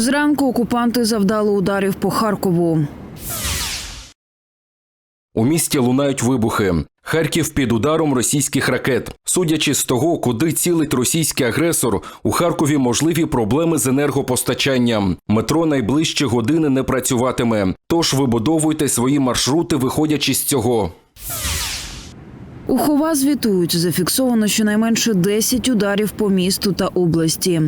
Зранку окупанти завдали ударів по Харкову. У місті лунають вибухи. Харків під ударом російських ракет. Судячи з того, куди цілить російський агресор, у Харкові можливі проблеми з енергопостачанням. Метро найближчі години не працюватиме. Тож вибудовуйте свої маршрути, виходячи з цього. У Хова звітують, зафіксовано щонайменше 10 ударів по місту та області.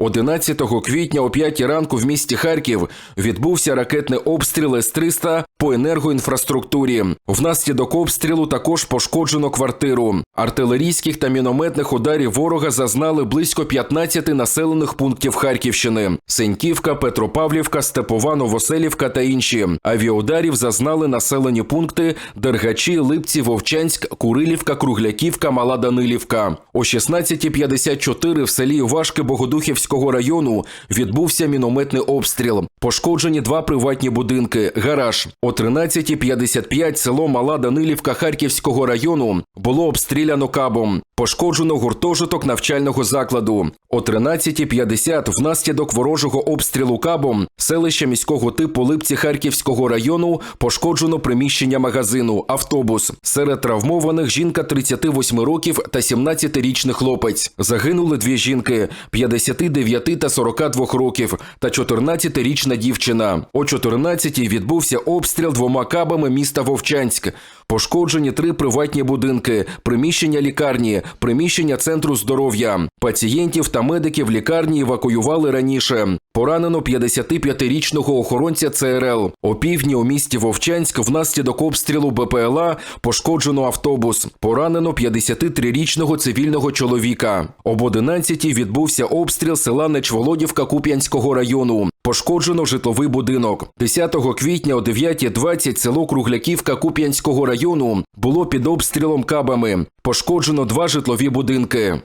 11 квітня о 5 ранку в місті Харків відбувся ракетний обстріл С-300 по енергоінфраструктурі. Внаслідок обстрілу також пошкоджено квартиру. Артилерійських та мінометних ударів ворога зазнали близько 15 населених пунктів Харківщини: Сеньківка, Петропавлівка, Степова, Новоселівка та інші. Авіаударів зазнали населені пункти Дергачі, Липці, Вовчанськ, Курилівка, Кругляківка, Мала Данилівка. О 16.54 в селі Важки Богодухівського району відбувся мінометний обстріл. Пошкоджені два приватні будинки, гараж. О 13.55 село Мала Данилівка Харківського району було обстріляно кабом. Пошкоджено гуртожиток навчального закладу. О 13.50 внаслідок ворожого обстрілу кабом селище міського типу Липці Харківського району пошкоджено приміщення магазину, автобус. Серед травмованих жінка 38 років та 17-річний хлопець. Загинули дві жінки 59 та 42 років та 14-річна дівчина. О 14-й відбувся обстріл двома кабами міста Вовчанськ. Пошкоджені три приватні будинки, приміщення лікарні, приміщення центру здоров'я. Пацієнтів та медиків лікарні евакуювали раніше. Поранено 55-річного охоронця ЦРЛ. О півдні у місті Вовчанськ внаслідок обстрілу БПЛА пошкоджено автобус. Поранено 53-річного цивільного чоловіка. Об 11-й відбувся обстріл села Нечволодівка Куп'янського району. Пошкоджено житловий будинок. 10 квітня о 9.20 село Кругляківка Куп'янського району було під обстрілом кабами. Пошкоджено два житлові будинки.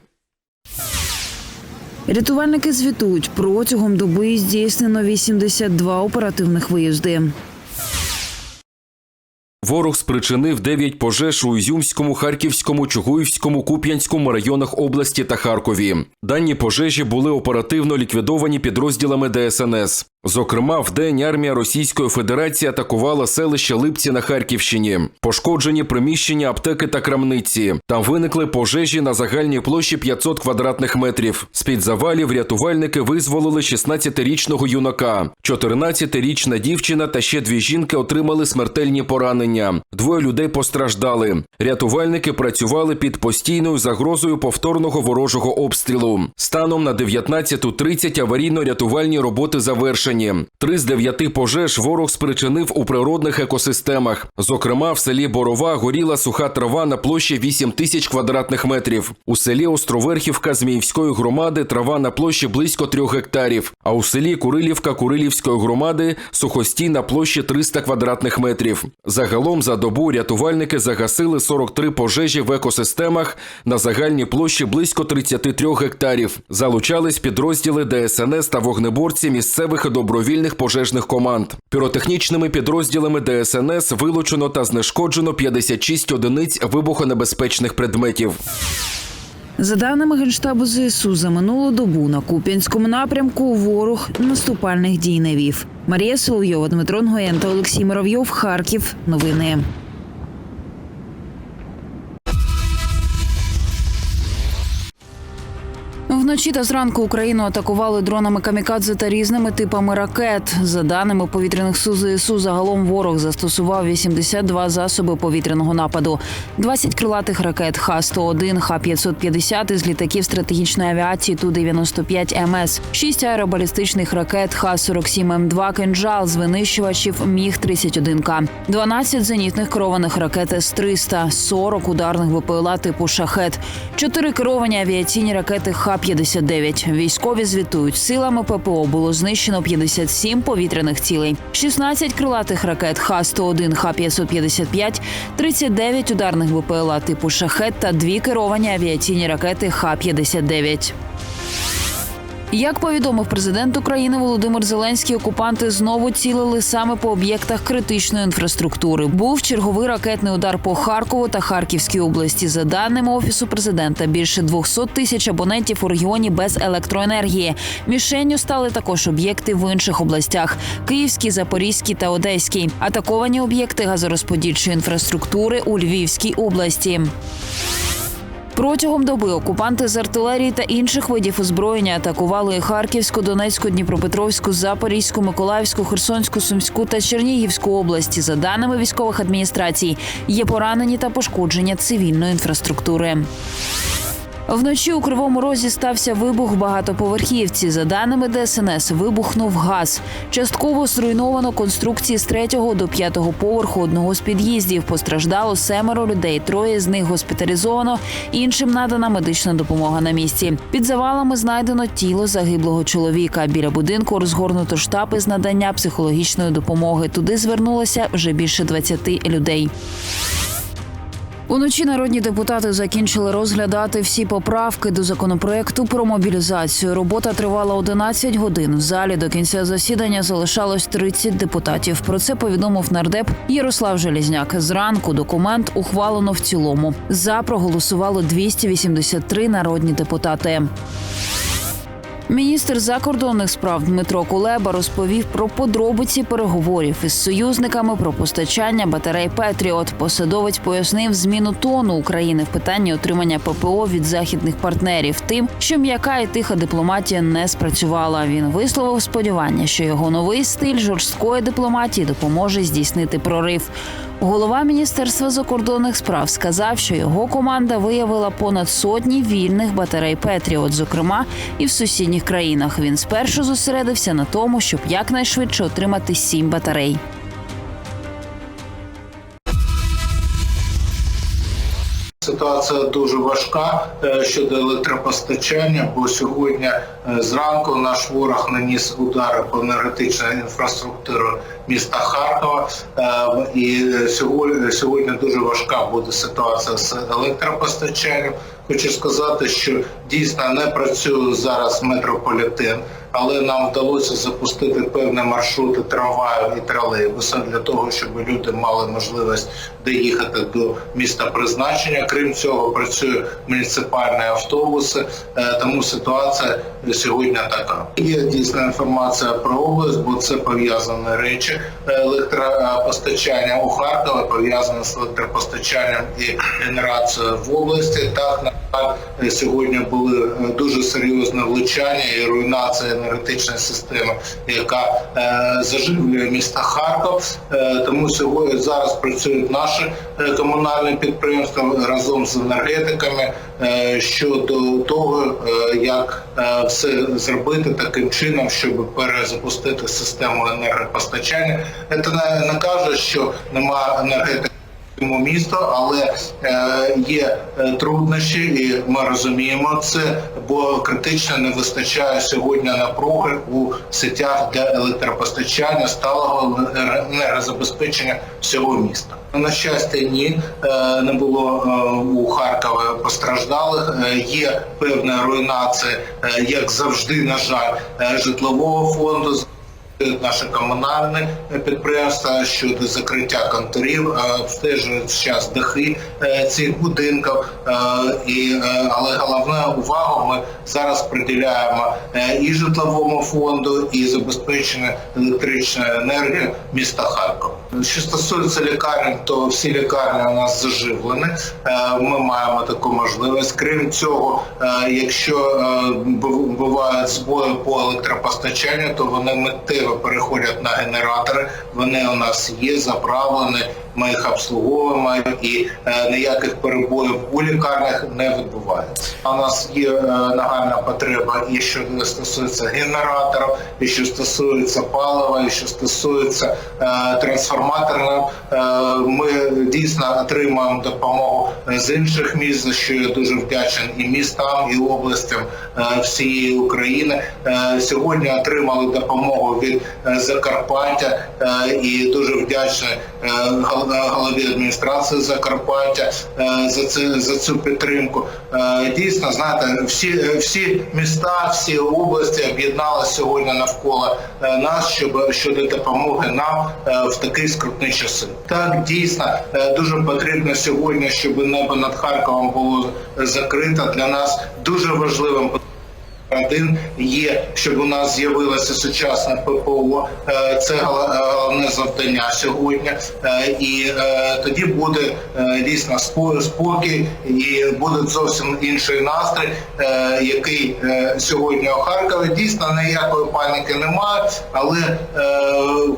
Рятувальники звітують, протягом доби здійснено 82 оперативних виїзди. Ворог спричинив 9 пожеж у Ізюмському, Харківському, Чугуївському, Куп'янському районах області та Харкові. Дані пожежі були оперативно ліквідовані підрозділами ДСНС. Зокрема, в день армія Російської Федерації атакувала селище Липці на Харківщині, пошкоджені приміщення аптеки та крамниці. Там виникли пожежі на загальній площі 500 квадратних метрів. З під завалів рятувальники визволили 16-річного юнака, 14-річна дівчина та ще дві жінки отримали смертельні поранення. Двоє людей постраждали. Рятувальники працювали під постійною загрозою повторного ворожого обстрілу. Станом на 19.30 аварійно-рятувальні роботи завершені. Три з дев'яти пожеж ворог спричинив у природних екосистемах. Зокрема, в селі Борова горіла суха трава на площі 8 тисяч квадратних метрів. У селі Островерхівка Зміївської громади трава на площі близько трьох гектарів. А у селі Курилівка Курилівської громади сухостій на площі 300 квадратних метрів. Загалом за добу рятувальники загасили 43 пожежі в екосистемах на загальній площі близько 33 гектарів. Залучались підрозділи ДСНС та вогнеборці місцевих і добровільних пожежних команд. Піротехнічними підрозділами ДСНС вилучено та знешкоджено 56 одиниць вибухонебезпечних предметів. За даними Генштабу ЗСУ, за минулу добу на Куп'янському напрямку ворог наступальних дій не вів. Марія Соловйова, Дмитро Нгоєн та Олексій Муравйов. Харків. Новини. Вночі та зранку Україну атакували дронами камікадзе та різними типами ракет. За даними повітряних сил ЗСУ, загалом ворог застосував 82 засоби повітряного нападу, 20 крилатих ракет Х-101, Х-550 із літаків стратегічної авіації Ту-95 МС, 6 аеробалістичних ракет Х-47М2 «Кинджал» з винищувачів Міг-31К, 12 зенітних керованих ракет С-300, 40 ударних БПЛА типу «Шахет», 4 керовані авіаційні ракети Х-59. Військові звітують, силами ППО було знищено 57 повітряних цілей, 16 крилатих ракет Х-101, Х-555, 39 ударних БПЛА типу «Шахет» та дві керовані авіаційні ракети Х-59. Як повідомив президент України Володимир Зеленський, окупанти знову цілили саме по об'єктах критичної інфраструктури. Був черговий ракетний удар по Харкову та Харківській області. За даними офісу президента, більше 200 тисяч абонентів у регіоні без електроенергії. Мішенню стали також об'єкти в інших областях: Київській, Запорізькій та Одеській. Атаковані об'єкти газорозподільчої інфраструктури у Львівській області. Протягом доби окупанти з артилерії та інших видів озброєння атакували Харківську, Донецьку, Дніпропетровську, Запорізьку, Миколаївську, Херсонську, Сумську та Чернігівську області. За даними військових адміністрацій, є поранені та пошкодження цивільної інфраструктури. Вночі у Кривому Розі стався вибух багатоповерхівці. За даними ДСНС, вибухнув газ. Частково зруйновано конструкції з третього до п'ятого поверху одного з під'їздів. Постраждало семеро людей. Троє з них госпіталізовано. Іншим надана медична допомога на місці. Під завалами знайдено тіло загиблого чоловіка. Біля будинку розгорнуто штаб із надання психологічної допомоги. Туди звернулося вже більше 20 людей. Уночі народні депутати закінчили розглядати всі поправки до законопроекту про мобілізацію. Робота тривала 11 годин. В залі до кінця засідання залишалось 30 депутатів. Про це повідомив нардеп Ярослав Желізняк. Зранку документ ухвалено в цілому. За проголосували 283 народні депутати. Міністр закордонних справ Дмитро Кулеба розповів про подробиці переговорів із союзниками про постачання батарей Петріот. Посадовець пояснив зміну тону України в питанні отримання ППО від західних партнерів, тим, що м'яка і тиха дипломатія не спрацювала. Він висловив сподівання, що його новий стиль жорсткої дипломатії допоможе здійснити прорив. Голова міністерства закордонних справ сказав, що його команда виявила понад сотні вільних батарей Петріот, зокрема і в сусідніх країнах. Він спершу зосередився на тому, щоб якнайшвидше отримати сім батарей. Ситуація дуже важка е, щодо електропостачання, бо сьогодні е, зранку наш ворог наніс удари по енергетичній інфраструктурі міста Харкова. Е, І сьогодні, сьогодні дуже важка буде ситуація з електропостачанням. Хочу сказати, що дійсно не працює зараз метрополітен, але нам вдалося запустити певні маршрути трамваю і тролейбуса для того, щоб люди мали можливість доїхати до міста призначення. Крім цього, працює муніципальні автобуси, е, тому ситуація сьогодні така. Є дійсна інформація про область, бо це пов'язані речі. Електропостачання у Харкові пов'язане з електропостачанням і генерацією в області. Так сьогодні були е, дуже серйозне влучання і руйнація енергетичної системи, яка е, заживлює міста Харків. Е, тому сьогодні зараз працюють наші комунальні підприємства разом з енергетиками щодо того, як все зробити таким чином, щоб перезапустити систему енергопостачання. Це не каже, що немає енергетики. Місту, але е, є е, труднощі, і ми розуміємо це, бо критично не вистачає сьогодні напруги у сетях для електропостачання, сталого енергозабезпечення всього міста. На щастя, ні, е, не було у Харкові постраждалих. Є певна руйнація, як завжди, на жаль, житлового фонду наші комунальні підприємства щодо закриття конторів, обстежують зараз дахи е, цих будинків. е, е, але головну увагу ми зараз приділяємо і житловому фонду, і забезпеченню електричною енергією міста Харкова. Що стосується лікарень, то всі лікарні у нас заживлені. Ми маємо таку можливість. Крім цього, якщо бувають збої по електропостачанню, то вони переходять на генератори. Вони у нас є заправлені. Ми їх обслуговуємо і е, ніяких перебоїв у лікарнях не відбувається. У нас є е, нагальна потреба і що стосується генераторів, і що стосується палива, і що стосується е, трансформаторів. Ми дійсно отримуємо допомогу з інших міст, за що я дуже вдячний і містам, і областям всієї України. Сьогодні отримали допомогу від Закарпаття і дуже вдячний голові адміністрації Закарпаття е, за це за цю підтримку. Е, Дійсно, знаєте, всі е, всі міста, всі області об'єдналися сьогодні навколо е, нас, щоб щодо допомоги нам е, в такі скрутні часи. Так дійсно е, дуже потрібно сьогодні, щоб небо над Харковом було закрите. Для нас дуже важливим один є, щоб у нас з'явилося сучасне ППО. Е, Це е, головне завдання сьогодні. Е, І тоді буде дійсно спокій і буде зовсім інший настрій, який сьогодні у Харкові. Дійсно ніякої паніки немає, але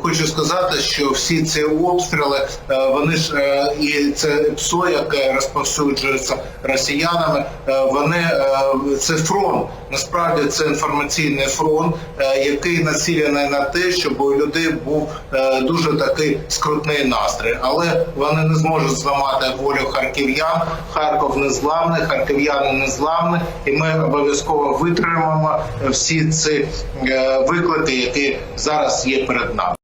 хочу сказати, що всі ці обстріли вони ж і це ПСО, яке розповсюджується росіянами, вони це фронт. Насправді це інформаційний фронт, е, який націлений на те, щоб у людей був е, дуже такий скрутний настрій. Але вони не зможуть зламати волю харків'ян. Харків не зламний, харків'яни не зламні, і ми обов'язково витримаємо всі ці е, виклики, які зараз є перед нами.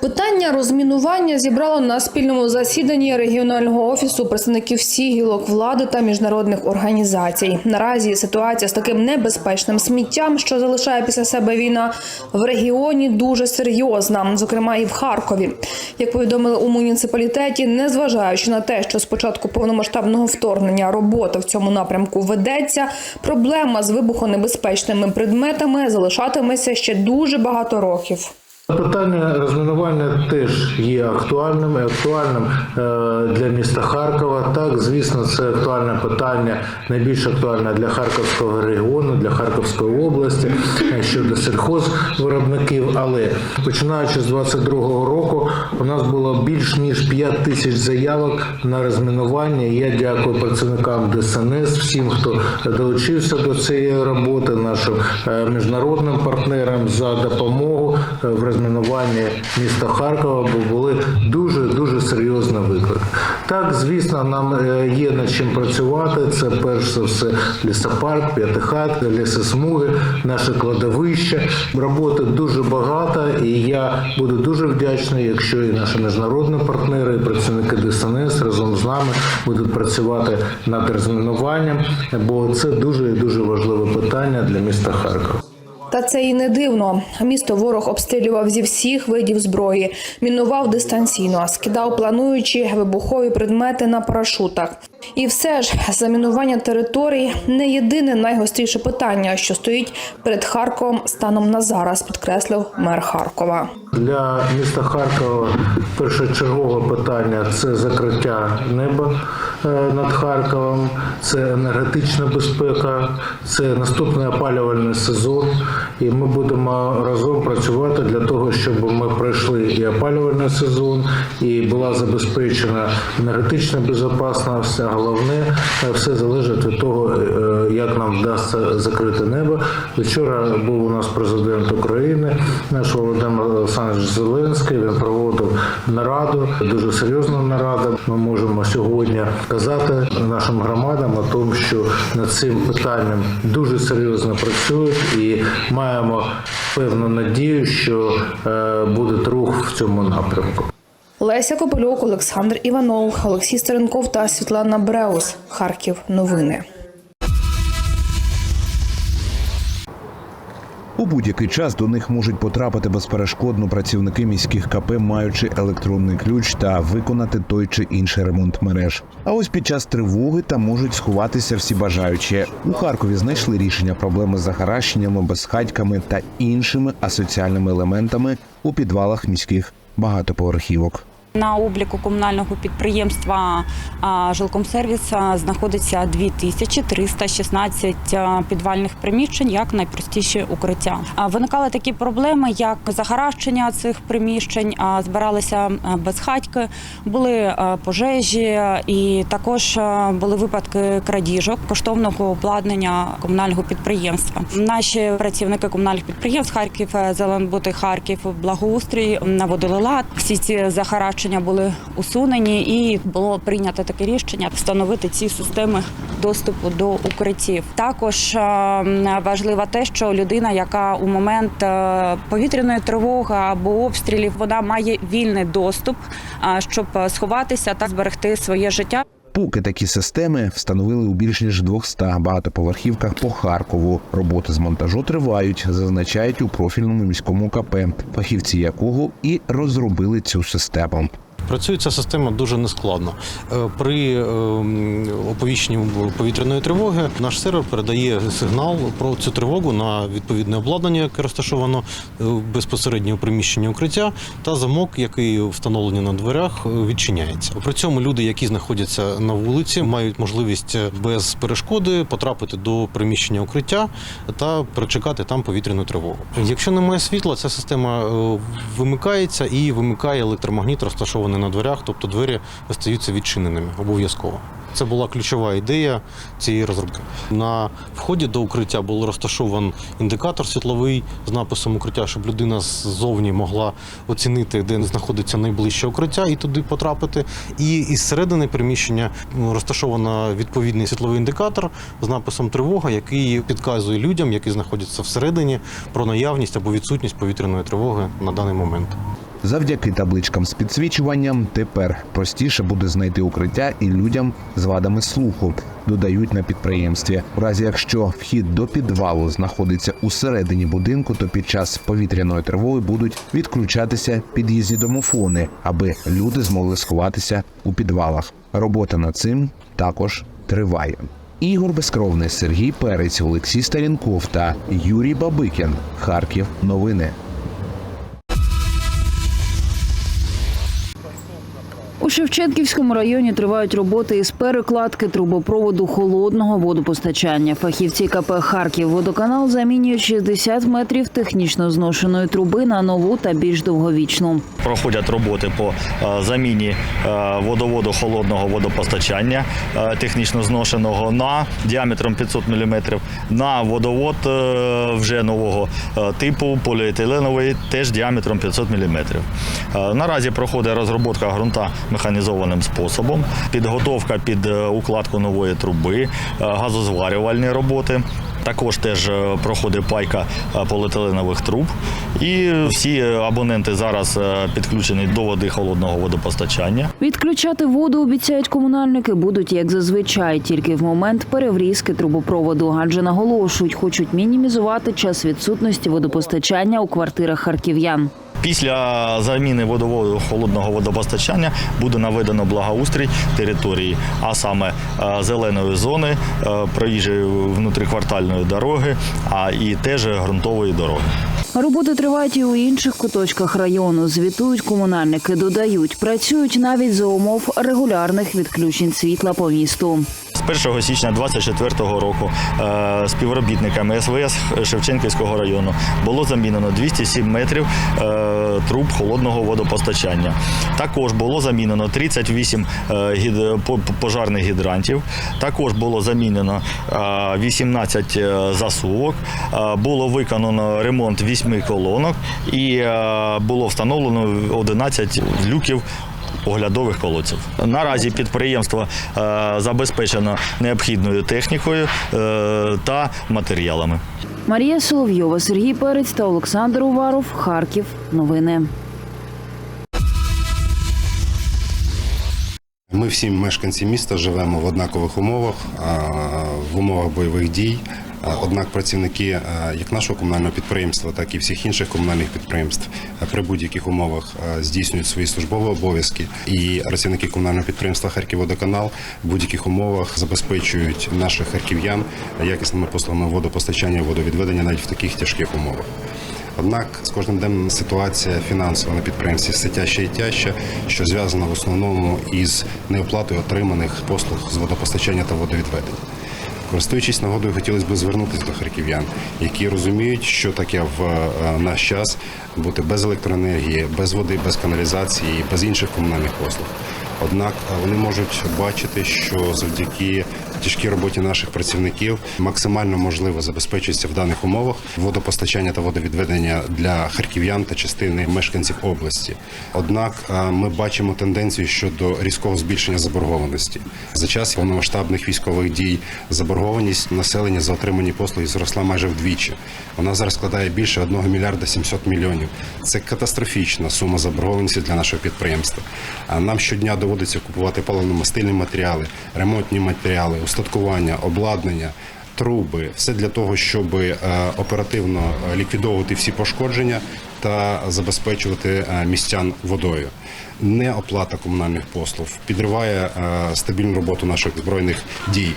Питання розмінування зібрало на спільному засіданні регіонального офісу представників всіх гілок влади та міжнародних організацій. Наразі ситуація з таким небезпечним сміттям, що залишає після себе війна, в регіоні дуже серйозна, зокрема і в Харкові. Як повідомили у муніципалітеті, незважаючи на те, що з початку повномасштабного вторгнення робота в цьому напрямку ведеться, проблема з вибухонебезпечними предметами залишатиметься ще дуже багато років. Питання розмінування теж є актуальним і актуальним е, для міста Харкова. Так, звісно, це актуальне питання, найбільш актуальне для Харківського регіону, для Харківської області е, щодо сільхозвиробників. Але починаючи з 22-го року, у нас було більш ніж 5 тисяч заявок на розмінування. Я дякую працівникам ДСНС, всім, хто долучився до цієї роботи, нашим е, міжнародним партнерам за допомогу в розмінуванні міста Харкова, бо були дуже дуже серйозні виклики. Так, звісно, нам е, є над чим працювати. Це перш за все лісопарк, п'ятихат, лісосмуги, наше кладовище. Роботи дуже багато, і я буду дуже вдячний, якщо і наші міжнародні партнери, і працівники ДСНС разом з нами будуть працювати над розмінуванням, бо це дуже дуже важливе питання для міста Харкова. Та це і не дивно. Місто ворог обстрілював зі всіх видів зброї, мінував дистанційно, скидав плануючі вибухові предмети на парашутах. І все ж замінування територій не єдине найгостріше питання, що стоїть перед Харковом станом на зараз, підкреслив мер Харкова. Для міста Харкова першочергове питання це закриття неба е, над Харковом, це енергетична безпека, це наступний опалювальний сезон. І ми будемо разом працювати для того, щоб ми пройшли і опалювальний сезон, і була забезпечена енергетична безпечність. Головне, е, все залежить від того, е, як нам вдасться закрити небо. Вчора був у нас президент України, наш Володимир Олександрович Зеленський. Він проводив нараду, дуже серйозну нараду. Ми можемо сьогодні казати нашим громадам о тому, що над цим питанням дуже серйозно працюють і маємо певну надію, що е, буде рух в цьому напрямку. Леся Копилюк, Олександр Іванов, Олексій Стеренков та Світлана Бреус. Харків. Новини. У будь-який час до них можуть потрапити безперешкодно працівники міських КП, маючи електронний ключ та виконати той чи інший ремонт мереж. А ось під час тривоги там можуть сховатися всі бажаючі. У Харкові знайшли рішення проблеми з захаращеннями, безхатьками та іншими асоціальними елементами у підвалах міських багатоповерхівок. На обліку комунального підприємства «Жилкомсервіс» знаходиться 2316 а, підвальних приміщень як найпростіші укриття. Виникали такі проблеми, як захаращення цих приміщень, збиралися безхатьки, були пожежі, і також були випадки крадіжок коштовного обладнання комунального підприємства. Наші працівники комунальних підприємств Харків, Зеленбути, Харків, благоустрій наводили лад. Всі ці захаращення порушення були усунені, і було прийнято таке рішення встановити ці системи доступу до укриттів. Також е, важливо те, що людина, яка у момент е, повітряної тривоги або обстрілів, вона має вільний доступ, е, щоб сховатися та зберегти своє життя. Поки такі системи встановили у більш ніж 200 багатоповерхівках по Харкову. Роботи з монтажу тривають, зазначають у профільному міському КП, фахівці якого і розробили цю систему. Працює ця система дуже нескладно. Е, При ем, оповіщенні повітряної тривоги наш сервер передає сигнал про цю тривогу на відповідне обладнання, яке розташовано е, безпосередньо у приміщенні укриття, та замок, який встановлений на дверях, е, відчиняється. При цьому люди, які знаходяться на вулиці, мають можливість без перешкоди потрапити до приміщення укриття та прочекати там повітряну тривогу. Якщо немає світла, ця система вимикається і вимикає електромагніт, розташований на дверях, тобто двері остаються відчиненими обов'язково. Це була ключова ідея цієї розробки. На вході до укриття був розташований індикатор світловий з написом укриття, щоб людина ззовні могла оцінити, де знаходиться найближче укриття, і туди потрапити. І із середини приміщення розташовано відповідний світловий індикатор з написом тривога, який підказує людям, які знаходяться всередині, про наявність або відсутність повітряної тривоги на даний момент. Завдяки табличкам з підсвічуванням тепер простіше буде знайти укриття і людям з вадами слуху. Додають на підприємстві. У разі якщо вхід до підвалу знаходиться у середині будинку, то під час повітряної тривоги будуть відключатися під'їзні домофони, аби люди змогли сховатися у підвалах. Робота над цим також триває. Ігор Безкровний, Сергій Перець, Олексій Старінков та Юрій Бабикін. Харків. Новини. У Шевченківському районі тривають роботи із перекладки трубопроводу холодного водопостачання. Фахівці КП Харків водоканал замінюють 60 метрів технічно зношеної труби на нову та більш довговічну. проходять роботи по е, заміні е, водоводу холодного водопостачання е, технічно зношеного на діаметром 500 мм, на водовод вже нового типу поліетиленовий, теж діаметром 500 мм. Наразі проходить розробка ґрунта механізованим способом, підготовка під е, укладку нової труби, е, газозварювальні роботи. Також теж е, проходить пайка поліетиленових труб. І всі абоненти зараз підключені до води холодного водопостачання. Відключати воду обіцяють комунальники будуть як зазвичай, тільки в момент переврізки трубопроводу, адже наголошують, хочуть мінімізувати час відсутності водопостачання у квартирах харків'ян. Після заміни водоводу холодного водопостачання буде наведено благоустрій території, а саме е, зеленої зони, е, проїжджої внутріквартальної дороги, а і теж ґрунтової дороги. Роботи тривають і у інших куточках району. Звітують комунальники, додають, працюють навіть за умов регулярних відключень світла по місту. З 1 січня 2024 року е, співробітниками СВС Шевченківського району було замінено 207 метрів е, труб холодного водопостачання. Також було замінено 38 е, пожарних гідрантів. Також було замінено е, 18 е, засувок. Було виконано ремонт 8 колонок і було встановлено 11 люків оглядових колодців. Наразі підприємство е, забезпечено необхідною технікою е, та матеріалами. Марія Соловйова, Сергій Перець та Олександр Уваров. Харків. Новини. Ми всі мешканці міста живемо в однакових умовах, в умовах бойових дій. Однак працівники як нашого комунального підприємства, так і всіх інших комунальних підприємств при будь-яких умовах здійснюють свої службові обов'язки. І працівники комунального підприємства Харківводоканал в будь-яких умовах забезпечують наших харків'ян якісними послугами водопостачання, водовідведення навіть в таких тяжких умовах. Однак з кожним днем ситуація фінансова на підприємстві все тяжче і тяжче, що зв'язано в основному із неоплатою отриманих послуг з водопостачання та водовідведення. Користуючись нагодою, хотілося б звернутися до харків'ян, які розуміють, що таке в е, наш час бути без електроенергії, без води, без каналізації, без інших комунальних послуг. Однак е, вони можуть бачити, що завдяки тяжкій роботі наших працівників максимально можливо забезпечується в даних умовах водопостачання та водовідведення для харків'ян та частини мешканців області. Однак ми бачимо тенденцію щодо різкого збільшення заборгованості. За час повномасштабних військових дій заборгованість населення за отримані послуги зросла майже вдвічі. Вона зараз складає більше 1 мільярда 700 мільйонів. Це катастрофічна сума заборгованості для нашого підприємства. Нам щодня доводиться купувати паливно-мастильні матеріали, ремонтні матеріали, устаткування, обладнання. Труби, все для того, щоб е, оперативно е, ліквідовувати всі пошкодження та забезпечувати е, містян водою. Неоплата комунальних послуг підриває е, стабільну роботу наших збройних дій.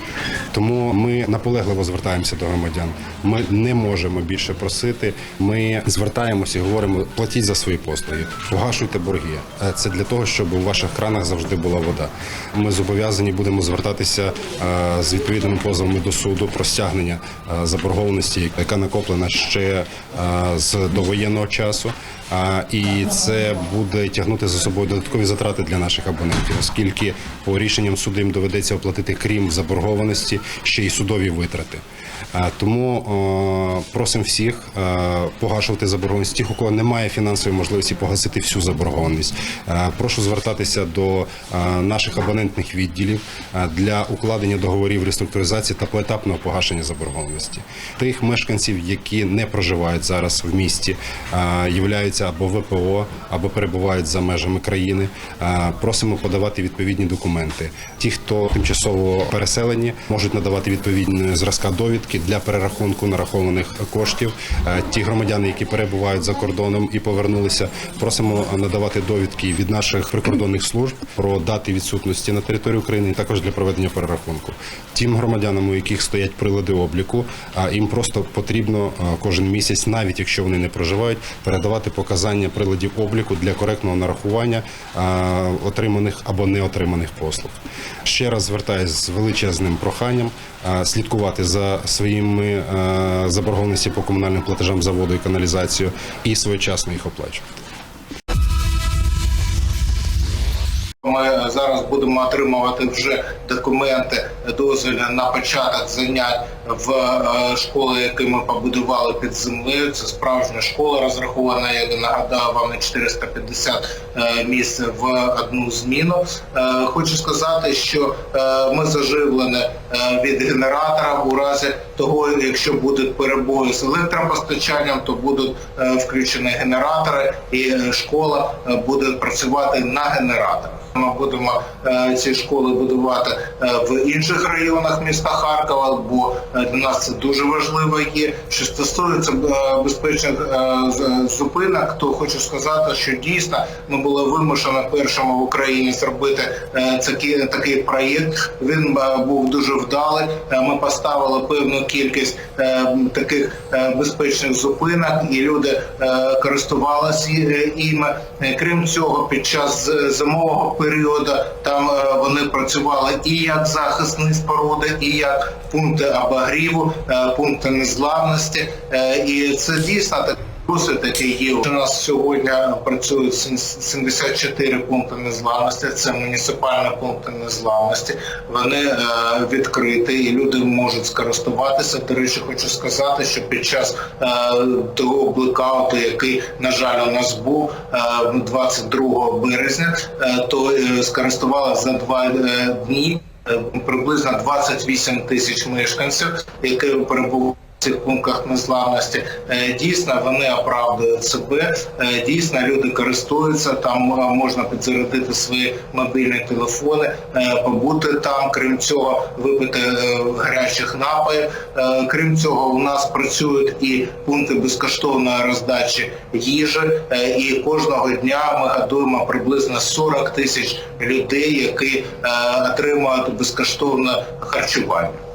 Тому ми наполегливо звертаємося до громадян. Ми не можемо більше просити. Ми звертаємося і говоримо: платіть за свої послуги, погашуйте борги. Е, Це для того, щоб у ваших кранах завжди була вода. Ми зобов'язані будемо звертатися е, з відповідними позовами до суду про стягнення заборгованості, яка накоплена ще з довоєнного часу. І це буде тягнути за собою додаткові затрати для наших абонентів, оскільки по рішенням суду їм доведеться оплатити крім заборгованості ще й судові витрати. А, Тому просимо всіх е, погашувати заборгованість тих, у кого немає фінансової можливості погасити всю заборгованість. Е, Прошу звертатися до е, наших абонентних відділів е, для укладення договорів реструктуризації та поетапного погашення заборгованості. Тих мешканців, які не проживають зараз в місті, е, являються або ВПО, або перебувають за межами країни. е, Просимо подавати відповідні документи. Ті, хто тимчасово переселені, можуть надавати відповідні зразка довідки для перерахунку нарахованих коштів. Е, Ті громадяни, які перебувають за кордоном і повернулися, просимо надавати довідки від наших прикордонних служб про дати відсутності на території України, також для проведення перерахунку. Тим громадянам, у яких стоять прилади обліку, їм просто потрібно е, кожен місяць, навіть якщо вони не проживають, передавати показання приладів обліку для коректного нарахування е, отриманих або не отриманих послуг. Ще раз звертаюся з величезним проханням е, слідкувати за своїми е, заборгованості по комунальним платежам за воду і каналізацію і своєчасно їх оплачувати. Ми зараз будемо отримувати вже документи дозвільні на початок занять в е, школи, які ми побудували під землею. Це справжня школа розрахована, я нагадаю вам на 450 е, місць в одну зміну. Е, Хочу сказати, що е, ми заживлені від генератора у разі того, якщо будуть перебої з електропостачанням, то будуть включені генератори, і школа буде працювати на генераторах. Ми будемо ці школи будувати в інших районах міста Харкова, бо для нас це дуже важливо є. Що стосується безпечних зупинок, то хочу сказати, що дійсно ми були вимушені першими в Україні зробити е, такий, такий проєкт. Він е, був дуже вдалий. Е, Ми поставили певну кількість таких безпечних зупинок, і люди користувалися іми. Крім цього, під час зимового періоду там вони працювали і як захисні споруди, і як пункти обогріву, пункти незламності. Е, І це дійсно так. Плюси такі є. У нас сьогодні працюють 74 пункти незламності. Це муніципальні пункти незламності. Вони е, відкриті і люди можуть скористуватися. До речі, хочу сказати, що під час е, того блекауту, який на жаль у нас був е, 22 березня, е, то е, скористувалися за два дні приблизно 28 тисяч мешканців, які перебували цих пунктах незламності. Е, Дійсно, вони оправдують себе. Е, Дійсно, люди користуються. Там е, можна підзарядити свої мобільні телефони, побути там. Крім цього, випити гарячих напоїв. Крім цього, у нас працюють і пункти безкоштовної роздачі їжі. І кожного дня ми годуємо приблизно 40 тисяч людей, які отримують безкоштовне харчування.